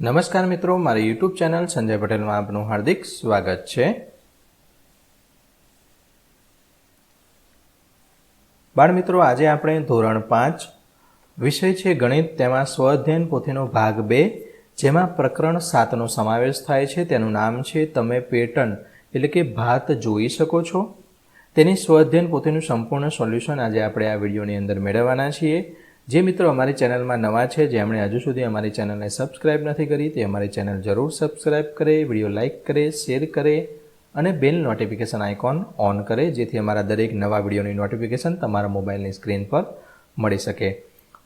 નમસ્કાર મિત્રો, મારી યુટ્યુબ ચેનલ સંજય પટેલમાં આપનું હાર્દિક સ્વાગત છે. બાળ મિત્રો, આજે આપણે ધોરણ પાંચ વિષય છે ગણિત. તેમાં સ્વઅધ્યયન પોથીનો ભાગ બે, જેમાં પ્રકરણ સાતનો સમાવેશ થાય છે. તેનું નામ છે તમે પેટર્ન, એટલે કે ભાત જોઈ શકો છો. તેની સ્વઅધ્યયન પોથીનું સંપૂર્ણ સોલ્યુશન આજે આપણે આ વિડીયોની અંદર મેળવવાના છીએ. જે મિત્રો અમારી ચેનલમાં નવા છે જેમણે હજુ સુધી અમારી ચેનલને સબસ્ક્રાઇબ નથી કરી, તે અમારી ચેનલ જરૂર સબસ્ક્રાઇબ કરે, વીડિયો લાઇક કરે, શેર કરે અને બેલ નોટિફિકેશન આઇકોન ઓન કરે, જેથી અમારા દરેક નવા વિડીયોની નોટિફિકેશન તમારા મોબાઈલની સ્ક્રીન પર મળી શકે.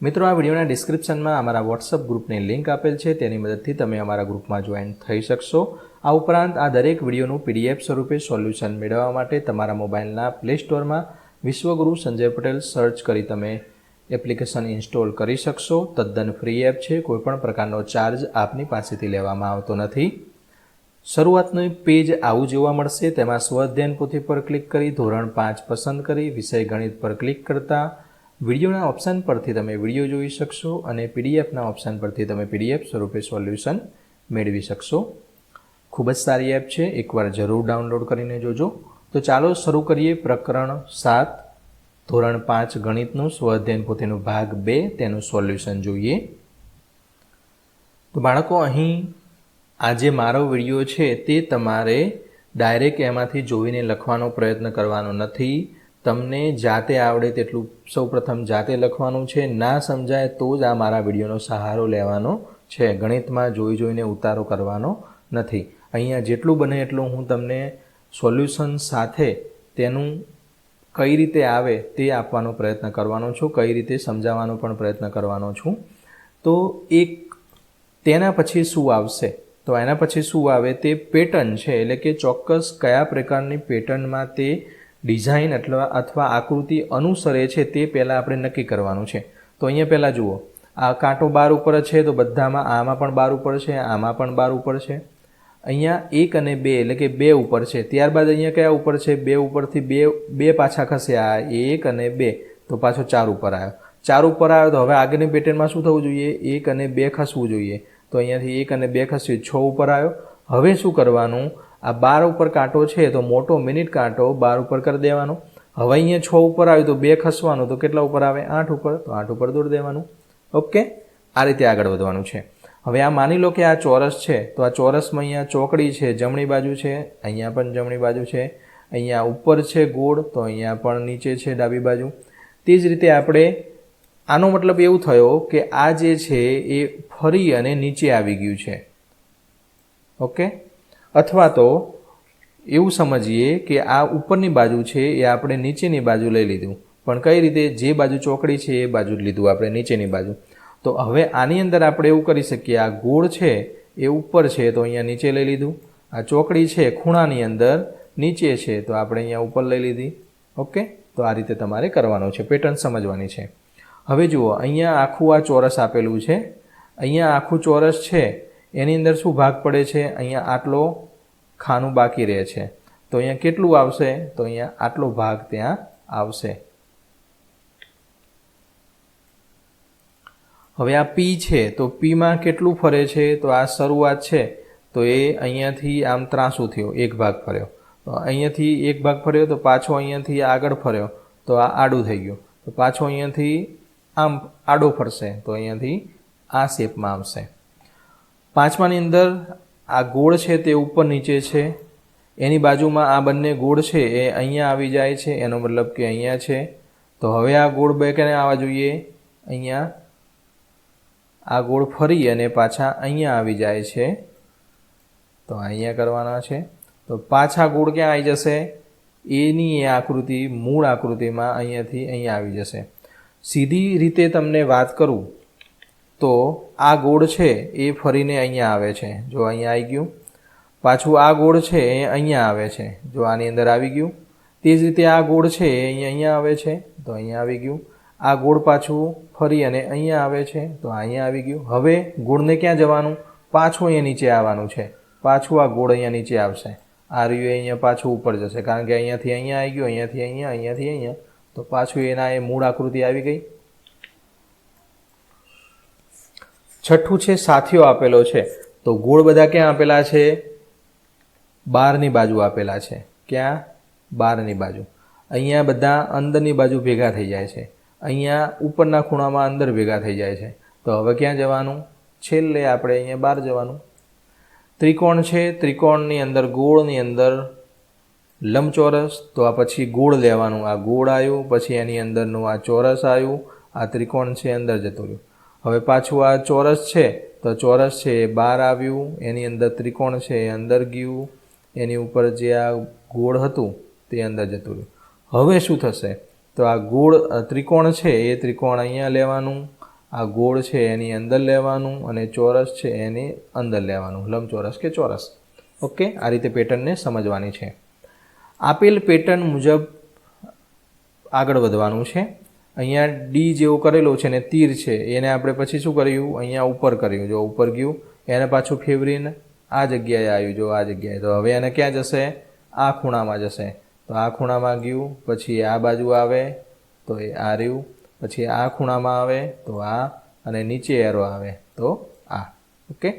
મિત્રો, આ વિડીયોના ડિસ્ક્રિપ્શનમાં અમારા વોટ્સઅપ ગ્રુપની લિંક આપેલ છે, તેની મદદથી તમે અમારા ગ્રુપમાં જોઈન થઈ શકશો. આ ઉપરાંત આ દરેક વિડીયોનું પીડીએફ સ્વરૂપે સોલ્યુશન મેળવવા માટે તમારા મોબાઈલના પ્લે સ્ટોરમાં વિશ્વગુરુ સંજય પટેલ સર્ચ કરી તમે એપ્લિકેશન ઇન્સ્ટોલ કરી શકશો. તદ્દન ફ્રી એપ છે. કોઈપણ પ્રકારનો ચાર્જ આપની પાસેથી લેવામાં આવતો નથી. શરૂઆતનું પેજ આવું જોવા મળશે. તેમાં સ્વઅધ્યયન પોથી પર ક્લિક કરી, ધોરણ પાંચ પસંદ કરી, વિષય ગણિત પર ક્લિક કરતા વિડીયોના ઓપ્શન પરથી તમે વીડિયો જોઈ શકશો અને પીડીએફના ઓપ્શન પરથી તમે પીડીએફ સ્વરૂપે સોલ્યુશન મેળવી શકશો. ખૂબ જ સારી એપ છે. એકવાર જરૂર ડાઉનલોડ કરીને જોજો. તો ચાલો શરૂ કરીએ પ્રકરણ સાત. ધોરણ પાંચ ગણિતનું સ્વઅધ્યયન પોતેનું ભાગ બે, તેનું સોલ્યુશન જોઈએ. તો બાળકો, અહીં આ જે મારો વીડિયો છે તે તમારે ડાયરેક્ટ એમાંથી જોઈને લખવાનો પ્રયત્ન કરવાનો નથી. તમને જાતે આવડે તેટલું સૌપ્રથમ જાતે લખવાનું છે. ના સમજાય તો જ આ મારા વિડીયોનો સહારો લેવાનો છે. ગણિતમાં જોઈ જોઈને ઉતારો કરવાનો નથી. અહીંયા જેટલું બને એટલું હું તમને સોલ્યુશન સાથે તેનું કઈ રીતે આવે તે આપવાનો પ્રયત્ન કરવાનો છું, કઈ રીતે સમજાવવાનો પણ પ્રયત્ન કરવાનો છું. તો એક તેના પછી શું આવશે? તો એના પછી શું આવે તે પેટર્ન છે, એટલે કે ચોક્કસ કયા પ્રકારની પેટર્નમાં તે ડિઝાઇન અથવા અથવા આકૃતિ અનુસરે છે તે પહેલાં આપણે નક્કી કરવાનું છે. તો અહીંયા પહેલાં જુઓ, આ કાંટો બાર ઉપર છે, તો બધામાં આમાં પણ બાર ઉપર છે, આમાં પણ બાર ઉપર છે. અહીંયા એક અને બે, એટલે કે બે ઉપર છે. ત્યારબાદ અહીંયા કયા ઉપર છે? બે ઉપરથી બે બે પાછા ખસે. આ એક અને બે. તો પાછો ચાર ઉપર આવ્યો. ચાર ઉપર આવ્યો તો હવે આગળની પેટર્નમાં શું થવું જોઈએ? એક અને બે ખસવું જોઈએ. તો અહીંયાથી એક અને બે ખસ્યું. છ ઉપર આવ્યો. હવે શું કરવાનું? આ બાર ઉપર કાંટો છે તો મોટો મિનિટ કાંટો બાર ઉપર કરી દેવાનો. હવે અહીંયા છ ઉપર આવ્યું તો બે ખસવાનું. તો કેટલા ઉપર આવે? આઠ ઉપર. તો આઠ ઉપર દોડી દેવાનું. ઓકે? આ રીતે આગળ વધવાનું છે. હવે આ માની લો કે આ ચોરસ છે, તો આ ચોરસમાં અહીંયા ચોકડી છે, જમણી બાજુ છે, અહીંયા પણ જમણી બાજુ છે, અહીંયા ઉપર છે ગોળ, તો અહીંયા પણ નીચે છે ડાબી બાજુ. તે જ રીતે આપણે, આનો મતલબ એવું થયો કે આ જે છે એ ફરી અને નીચે આવી ગયું છે. ઓકે? અથવા તો એવું સમજીએ કે આ ઉપરની બાજુ છે એ આપણે નીચેની બાજુ લઈ લીધું. પણ કઈ રીતે? જે બાજુ ચોકડી છે એ બાજુ લીધું આપણે નીચેની બાજુ. તો હવે આની અંદર આપણે એવું કરી શકીએ, આ ગોળ છે, એ ઉપર છે, તો અહીંયા નીચે લઈ લીધું. આ ચોકડી છે, ખૂણાની અંદર નીચે છે, તો આપણે અહીંયા ઉપર લઈ લીધી. ઓકે તો આ રીતે તમારે કરવાનું છે, પેટર્ન સમજવાની છે. હવે જુઓ, અહીંયા આખું આ ચોરસ આપેલું છે. અહીંયા આખું ચોરસ છે, એની અંદર શું ભાગ પડે છે? અહીંયા આટલો ખાનું બાકી રહે છે. તો અહીંયા કેટલું આવશે? તો અહીંયા આટલો ભાગ ત્યાં આવશે. હવે આ પી છે, તો પીમાં કેટલું ફરે છે? તો આ શરૂઆત છે. તો એ અહીંયાથી આમ ત્રાસું થયો, એક ભાગ ફર્યો. તો અહીંયાથી એક ભાગ ફર્યો, તો પાછો અહીંયાથી આગળ ફર્યો. તો આ આડું થઈ ગયું. તો પાછો અહીંયાથી આમ આડો ફરશે, તો અહીંયાથી આ શેપમાં આવશે. પાંચમાની અંદર આ ગોળ છે તે ઉપર નીચે છે. એની બાજુમાં આ બંને ગોળ છે, એ અહીંયા આવી જાય છે. એનો મતલબ કે અહીંયા છે. તો હવે આ ગોળ બે કેને આવવા જોઈએ? અહીંયા આ ગોળ ફરી અને પાછા અહીંયા આવી જાય છે. તો અહીંયા કરવાના છે. તો પાછા ગોળ ક્યાં આવી જશે? એની એ આકૃતિ, મૂળ આકૃતિમાં અહીંયાથી અહીંયા આવી જશે. સીધી રીતે તમને વાત કરું તો આ ગોળ છે એ ફરીને અહીંયા આવે છે. જો અહીંયા આવી ગયું, પાછું આ ગોળ છે એ અહીંયા આવે છે. જો આની અંદર આવી ગયું, તે જ રીતે આ ગોળ છે એ અહીંયા આવે છે. તો અહીંયા આવી ગયું. આ ગોળ પાછું ફરી અને અહીંયા આવે છે, તો અહીંયા આવી ગયું. હવે ગોળને ક્યાં જવાનું? પાછું અહીંયા નીચે આવવાનું છે. પાછું આ ગોળ અહીંયા નીચે આવશે. આ રહ્યું અહીંયા પાછું ઉપર જશે, કારણ કે અહીંયાથી અહીંયા આવી ગયું, અહીંયાથી અહીંયા અહીંયાથી અહીંયા. તો પાછું એના એ મૂળ આકૃતિ આવી ગઈ. છઠ્ઠું છે, સાથીઓ આપેલો છે. તો ગોળ બધા ક્યાં આપેલા છે? બારની બાજુ આપેલા છે. ક્યાં? બારની બાજુ. અહીંયા બધા અંદરની બાજુ ભેગા થઈ જાય છે. અહીંયા ઉપરના ખૂણામાં અંદર ભેગા થઈ જાય છે. તો હવે ક્યાં જવાનું? છેલ્લે આપણે અહીંયા બહાર જવાનું. ત્રિકોણ છે, ત્રિકોણની અંદર ગોળની અંદર લંબચોરસ, તો આ પછી ગોળ લેવાનું. આ ગોળ આવ્યું, પછી એની અંદરનું આ ચોરસ આવ્યું, આ ત્રિકોણ છે, અંદર જતું રહ્યું. હવે પાછું આ ચોરસ છે, તો ચોરસ છે એ બહાર આવ્યું, એની અંદર ત્રિકોણ છે એ અંદર ગયું, એની ઉપર જે આ ગોળ હતું, તે અંદર જતું રહ્યું. હવે શું થશે? તો આ ગોળ ત્રિકોણ છે, એ ત્રિકોણ અહીંયા લેવાનું, આ ગોળ છે, એની અંદર લેવાનું, અને ચોરસ છે, એની અંદર લેવાનું, લંબચોરસ કે ચોરસ. ઓકે? આ રીતે પેટર્નને સમજવાની છે. આપેલ પેટર્ન મુજબ આગળ વધવાનું છે. અહીંયા ડી જેવો કરેલો છે ને તીર છે, એને આપણે પછી શું કર્યું? અહીંયા ઉપર કર્યું. જો ઉપર ગયું, એને પાછું ફેવરીને આ જગ્યાએ આવ્યું. જો આ જગ્યાએ, તો હવે એને ક્યાં જશે? આ ખૂણામાં જશે. તો આ ખૂણામાં ગયું, પછી આ બાજુ આવે, તો એ આ રહ્યું, પછી આ ખૂણામાં આવે, તો આ, અને નીચે એરો આવે, તો આ. ઓકે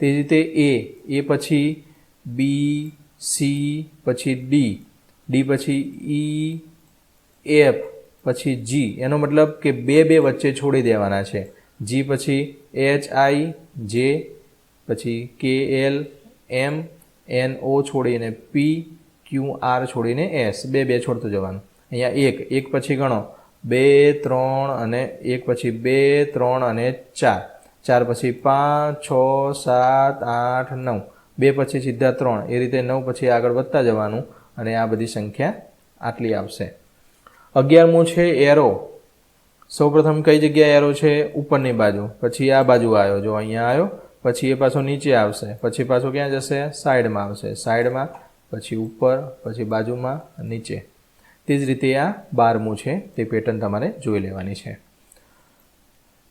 તે જ રીતે એ એ પછી બી સી પછી ડી ડી પછી ઈ એફ પછી જી એનો મતલબ કે બે બે વચ્ચે છોડી દેવાના છે. જી પછી એચ આઈ જે પછી કે એલ એમ એન ઓ છોડીને પી ક્યુ આર છોડીને એસ બે બે છોડતું જવાનું. અહીંયા એક એક પછી ગણો. બે, ત્રણ અને એક પછી બે, ત્રણ અને ચાર. ચાર પછી પાંચ, છ, સાત, આઠ, નવ. બે પછી સીધા ત્રણ. એ રીતે નવ પછી આગળ વધતા જવાનું અને આ બધી સંખ્યા આટલી આવશે. અગિયારમું છે એરો સૌપ્રથમ કઈ જગ્યાએ એરો છે? ઉપરની બાજુ. પછી આ બાજુ આવ્યો. જો અહીંયા આવ્યો, પછી એ પાછો નીચે આવશે. પછી પાછો ક્યાં જશે? સાઈડમાં આવશે. સાઈડમાં પછી ઉપર, પછી બાજુમાં, નીચે. તે જ રીતે આ બારમું છે, તે પેટર્ન તમારે જોઈ લેવાની છે.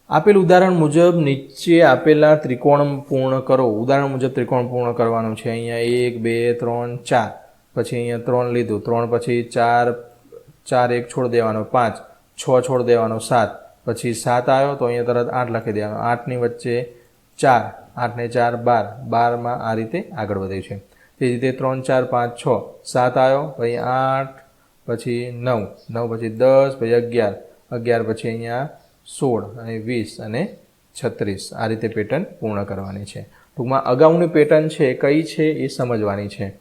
આપેલ ઉદાહરણ મુજબ નીચે આપેલા ત્રિકોણ પૂર્ણ કરો. ઉદાહરણ મુજબ ત્રિકોણ પૂર્ણ કરવાનું છે. અહીંયા એક, બે, ત્રણ, ચાર. પછી અહીંયા ત્રણ લીધું. ત્રણ પછી ચાર ચાર એક છોડ દેવાનો. પાંચ. છ છોડ દેવાનો. સાત. પછી સાત આવ્યો તો અહીંયા તરત આઠ લખી દેવાનો. આઠની વચ્ચે ચાર. આઠને ચાર બાર. બારમાં આ રીતે આગળ વધે છે. તે રીતે ત્રણ, ચાર, પાંચ, છ, સાત આવ્યો, પછી આઠ, પછી નવ નવ પછી દસ, પછી અગિયાર અગિયાર પછી અહીંયા સોળ અને વીસ અને છત્રીસ. આ રીતે પેટર્ન પૂર્ણ કરવાની છે. ટૂંકમાં અગાઉની પેટર્ન છે કઈ છે એ સમજવાની છે.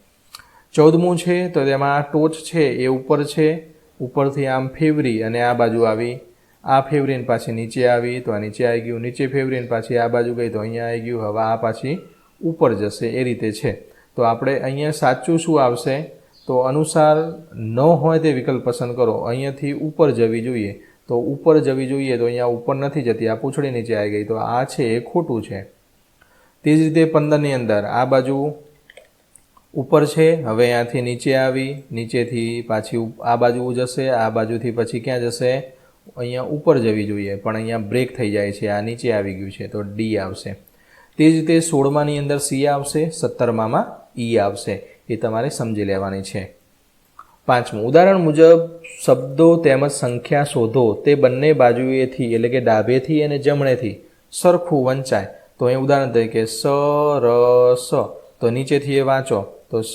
ચૌદમું છે તો તેમાં ટોચ છે એ ઉપર છે, ઉપરથી આમ ફેવરી અને આ બાજુ આવી. આ ફેવરીને પાછી નીચે આવી, તો આ નીચે આવી ગયું. નીચે ફેવરીને પાછી આ બાજુ ગઈ, તો અહીંયા આવી ગયું. હવે આ પાછી ઉપર જશે. એ રીતે છે. તો આપણે અહીંયા સાચું શું આવશે? તો અનુસાર ન હોય તે વિકલ્પ પસંદ કરો. અહીંયાથી ઉપર જવી જોઈએ. તો ઉપર જવી જોઈએ તો અહીંયા ઉપર નથી જતી. આ પૂંછડી નીચે આવી ગઈ. તો આ છે એ ખોટું છે. તે જ રીતે પંદરની અંદર. આ બાજુ ઉપર છે. હવે અહીંયાથી નીચે આવી. નીચેથી પાછી આ બાજુ જશે. આ બાજુથી પછી ક્યાં જશે? અહીંયા ઉપર જવી જોઈએ. પણ અહીંયા બ્રેક થઈ જાય છે. આ નીચે આવી ગયું છે. તો ડી આવશે. તે જ રીતે સોળમાની અંદર સી આવશે, સત્તરમામાં ઈ આવશે. એ તમારે સમજી લેવાની છે. પાંચમું, ઉદાહરણ મુજબ શબ્દો તેમજ સંખ્યા શોધો. તે બંને બાજુએથી એટલે કે ડાબેથી અને જમણેથી સરખું વંચાય. તો અહીં ઉદાહરણ તરીકે સ, ર, સ. તો નીચેથી એ વાંચો. તો સ,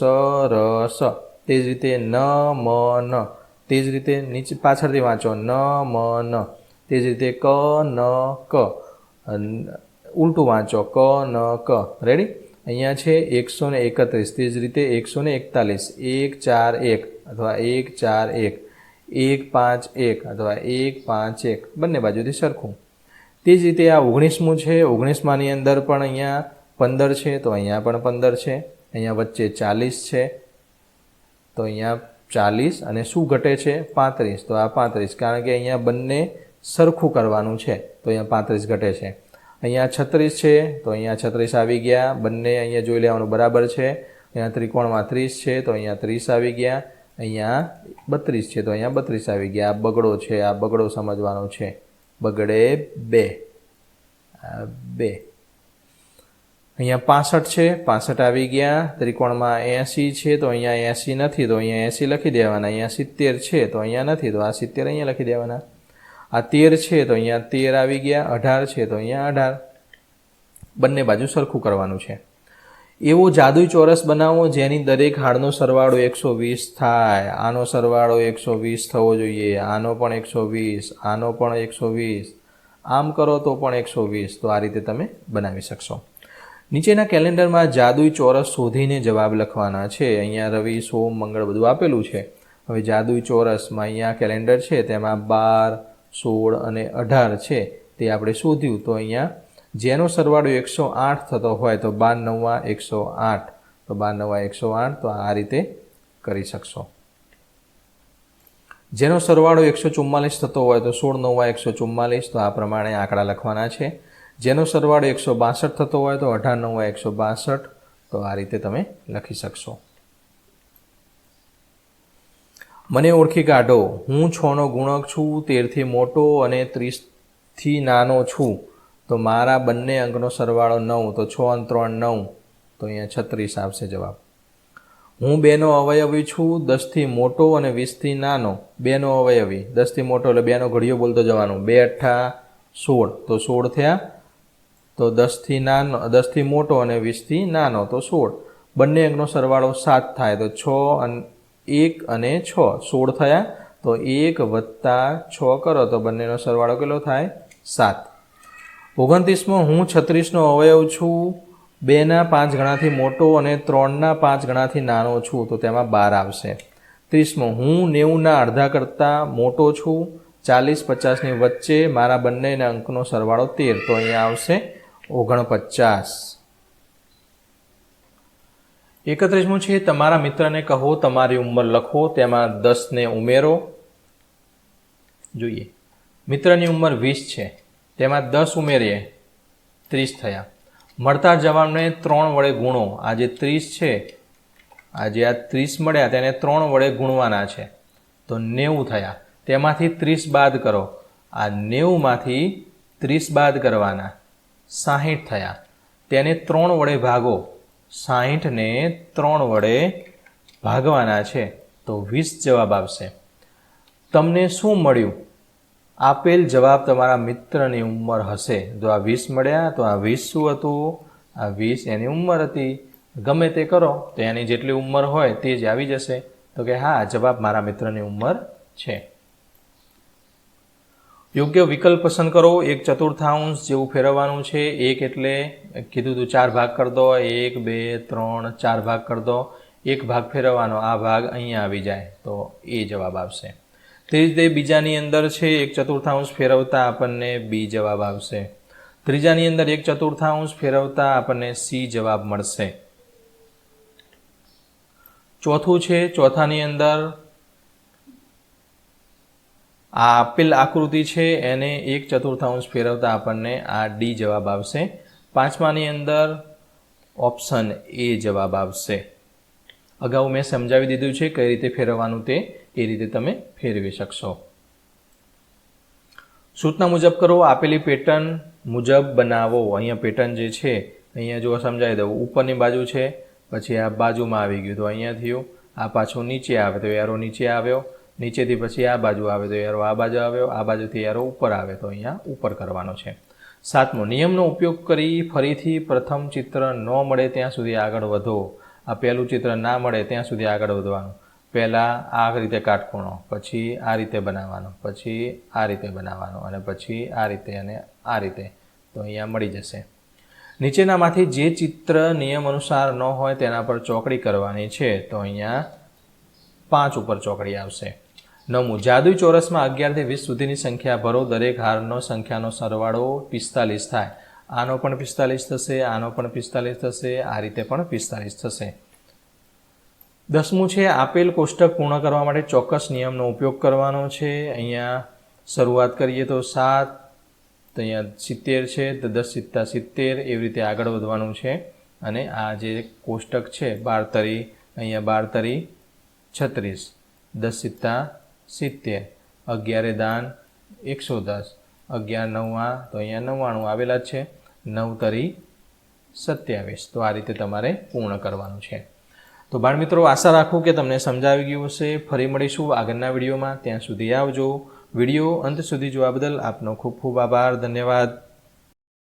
ર, સ. તે જ રીતે ન, મ, ન. તે જ રીતે નીચે પાછળથી વાંચો. ન, મ, ન. તે જ રીતે ક, ન, ક. ઉલટું વાંચો. ક, ન, ક. રેડી અહીંયા છે એકસો ને એકત્રીસ. તે જ રીતે એકસો ને એકતાલીસ. એક, ચાર, એક અથવા એક, ચાર, એક. એક, પાંચ, એક અથવા એક, પાંચ, એક. બંને બાજુથી સરખું. તે જ રીતે આ ઓગણીસમું છે. ઓગણીસમાની અંદર પણ અહીંયા પંદર છે, તો અહીંયા પણ પંદર છે. અહીંયા વચ્ચે ચાલીસ છે. તો અહીંયા ચાલીસ અને શું ઘટે છે? પાંત્રીસ. તો આ પાંત્રીસ. કારણ કે અહીંયા બંને સરખું કરવાનું છે. તો અહીંયા પાંત્રીસ ઘટે છે. અહીંયા છત્રીસ છે, તો અહીંયા છત્રીસ આવી ગયા. બંને અહીંયા જોઈ લેવાનું બરાબર છે. અહીંયા ત્રિકોણમાં ત્રીસ છે, તો અહીંયા ત્રીસ આવી ગયા. અહીંયા બત્રીસ છે, તો અહીંયા બત્રીસ આવી ગયા. આ બગડો છે, આ બગડો સમજવાનો છે. બગડે બે. આ બે. અહીંયા પાસઠ છે, પાસઠ આવી ગયા. ત્રિકોણમાં એંસી છે, તો અહીંયા એંસી નથી, તો અહીંયા એંસી લખી દેવાના. અહીંયા સિત્તેર છે, તો અહીંયા નથી, તો આ સિત્તેર અહીંયા લખી દેવાના. આ તેર છે તો અહીંયા તેર આવી ગયા, અઢાર છે તો અહીંયા અઢાર. બંને બાજુ સરખું કરવાનું છે. એવો જાદુઈ ચોરસ બનાવો જેની દરેક હાડનો સરવાળો એકસો વીસ થાય. આનો સરવાળો એકસો વીસ થવો જોઈએ. આનો પણ એકસો વીસ, આનો પણ એકસો વીસ. આમ કરો તો પણ એકસો વીસ. તો આ રીતે તમે બનાવી શકશો. નીચેના કેલેન્ડરમાં જાદુઈ ચોરસ શોધીને જવાબ લખવાના છે. અહીંયા રવિ, સોમ, મંગળ બધું આપેલું છે. હવે જાદુઈ ચોરસમાં અહીંયા કેલેન્ડર છે, તેમાં બાર સોળ અને અઢાર છે, તે આપણે શોધ્યું. તો અહીંયા જેનો સરવાળો એકસો આઠ થતો હોય તો બાર નવ્વા એકસો આઠ. તો બાર નવ્વા એકસો આઠ, તો આ રીતે કરી શકશો. જેનો સરવાળો એકસો ચુમ્માલીસ થતો હોય તો સોળ નવ્વા એકસો ચુમ્માલીસ, તો આ પ્રમાણે આંકડા લખવાના છે. જેનો સરવાળો એકસો બાસઠ થતો હોય તો અઢાર નવ્વા એકસો બાસઠ, તો આ રીતે તમે લખી શકશો. મને ઓળખી કાઢો. હું છનો ગુણક છું તેરથી મોટો અને ત્રીસથી નાનો છું. તો મારા બંને અંકનો સરવાળો નવ, તો છ અને ત્રણ નવ. તો અહીંયા છત્રીસ આવશે જવાબ. હું બેનો અવયવી છું દસથી મોટો અને વીસથી નાનો. બેનો અવયવી. દસથી મોટો એટલે બેનો ઘડિયો બોલતો જવાનું. બે અઠ્ઠા સોળ. તો સોળ થયા. તો દસથી નાનો દસથી મોટો અને વીસથી નાનો. તો સોળ. બંને અંકનો સરવાળો સાત થાય. તો છ અને એક અને છ. સોળ થયા, તો એક વત્તા છ કરો, તો બંનેનો સરવાળો કેટલો થાય? સાત. ઓગણત્રીસમાં, હું છત્રીસનો અવયવ છું. બેના પાંચ ગણાથી મોટો અને ત્રણના પાંચ ગણાથી નાનો છું, તો તેમાં બાર આવશે. ત્રીસમો, હું નેવુંના અડધા કરતાં મોટો છું. ચાલીસ પચાસની વચ્ચે મારા બંનેના અંકનો સરવાળો તેર, તો અહીંયા આવશે ઓગણપચાસ. એકત્રીસમું છે, તમારા મિત્રને કહો, તમારી ઉંમર લખો, તેમાં દસને ઉમેરો. જોઈએ. મિત્રની ઉંમર વીસ છે, તેમાં દસ ઉમેરીએ, ત્રીસ થયા. મળતા જવાબને ત્રણ વડે ગુણો. આજે ત્રીસ છે આ જે આ ત્રીસ મળ્યા, તેને ત્રણ વડે ગુણવાના છે. તો નેવું થયા. તેમાંથી ત્રીસ બાદ કરો. આ નેવુંમાંથી ત્રીસ બાદ કરવાના. સાહીઠ થયા. તેને ત્રણ વડે ભાગો. સાહીઠને ત્રણ વડે ભાગવાના છે, તો વીસ જવાબ આવશે. તમને શું મળ્યું? આપેલ જવાબ તમારા મિત્રની ઉંમર હશે. જો આ વીસ મળ્યા, તો આ વીસ શું હતું? આ વીસ એની ઉંમર હતી. ગમે તે કરો, તો એની જેટલી ઉંમર હોય તે જ આવી જશે. તો કે હા જવાબ મારા મિત્રની ઉંમર છે. યોગ્ય વિકલ્પ પસંદ કરો. એક ચતુર્થાંશ જેવું ફેરવવાનું છે. એક એટલે કીધું તું ચાર ભાગ કરી દો. એક, બે, ત્રણ, ચાર ભાગ કરી દો. એક ભાગ ફેરવવાનો. આ ભાગ અહીંયા આવી જાય. તો એ જવાબ આવશે. તે જ રીતે બીજાની અંદર છે એક ચતુર્થાંશ ફેરવતા આપણને બી જવાબ આવશે. ત્રીજાની અંદર એક ચતુર્થાંશ ફેરવતા આપણને સી જવાબ મળશે. ચોથું છે ચોથાની અંદર આ આપેલ આકૃતિ છે, એને એક ચતુર્થાંશ ફેરવતા આપણને આ ડી જવાબ આવશે. પાંચમાની અંદર ઓપ્શન એ જવાબ આવશે. અગાઉ મેં સમજાવી દીધું છે કઈ રીતે ફેરવવાનું તે, એ રીતે તમે ફેરવી શકશો. સૂચના મુજબ કરો, આપેલી પેટર્ન મુજબ બનાવો. અહીંયા પેટર્ન જે છે, અહીંયા જો સમજાવી દઉં. ઉપરની બાજુ છે, પછી આ બાજુમાં આવી ગયું, તો અહીંયા થયું. આ પાછું નીચે આવે, તો એરો નીચે આવ્યો. નીચેથી પછી આ બાજુ આવે તો એરો આ બાજુ આવ્યો આ બાજુથી એરો ઉપર આવે તો અહીંયા ઉપર કરવાનો છે. સાતમો, નિયમનો ઉપયોગ કરી ફરીથી પ્રથમ ચિત્ર ન મળે ત્યાં સુધી આગળ વધો. આ પહેલું ચિત્ર ના મળે ત્યાં સુધી આગળ વધવાનું. પહેલાં આ રીતે કાટખૂણો, પછી આ રીતે બનાવવાનો, પછી આ રીતે બનાવવાનો અને પછી આ રીતે અને આ રીતે તો અહીંયા મળી જશે. નીચેનામાંથી જે ચિત્ર નિયમ અનુસાર ન હોય તેના પર ચોકડી કરવાની છે તો અહીંયા પાંચ ઉપર ચોકડી આવશે. નવમું, જાદુઈ ચોરસમાં અગિયારથી વીસ સુધીની સંખ્યા ભરો, દરેક હારનો સંખ્યાનો સરવાળો પિસ્તાલીસ થાય. આનો પણ પિસ્તાલીસ થશે, આનો પણ પિસ્તાલીસ થશે, આ રીતે પણ પિસ્તાલીસ થશે. દસમું છે, આપેલ કોષ્ટક પૂર્ણ કરવા માટે ચોક્કસ નિયમનો ઉપયોગ કરવાનો છે. અહીંયા શરૂઆત કરીએ તો સાત, તો અહીંયા સિત્તેર છે, તો દસ સિત્તા સિત્તેર, એવી રીતે આગળ વધવાનું છે. અને આ જે કોષ્ટક છે, બાર તરી, અહીંયા બાર તરી છત્રીસ, દસ સિત્તા સિત્તેર. અગિયારે દાન, એકસો દસ. અગિયાર નવ્વા, તો અહીંયા નવ્વાણું આવેલા જ છે. નવ તરી સત્યાવીસ. તો આ રીતે તમારે પૂર્ણ કરવાનું છે. તો બાળમિત્રો આશા રાખું કે તમને સમજાવી ગયું હશે. ફરી મળીશું આગળના વિડીયોમાં. ત્યાં સુધી આવજો. વીડિયો અંત સુધી જોવા બદલ આપનો ખૂબ ખૂબ આભાર. ધન્યવાદ.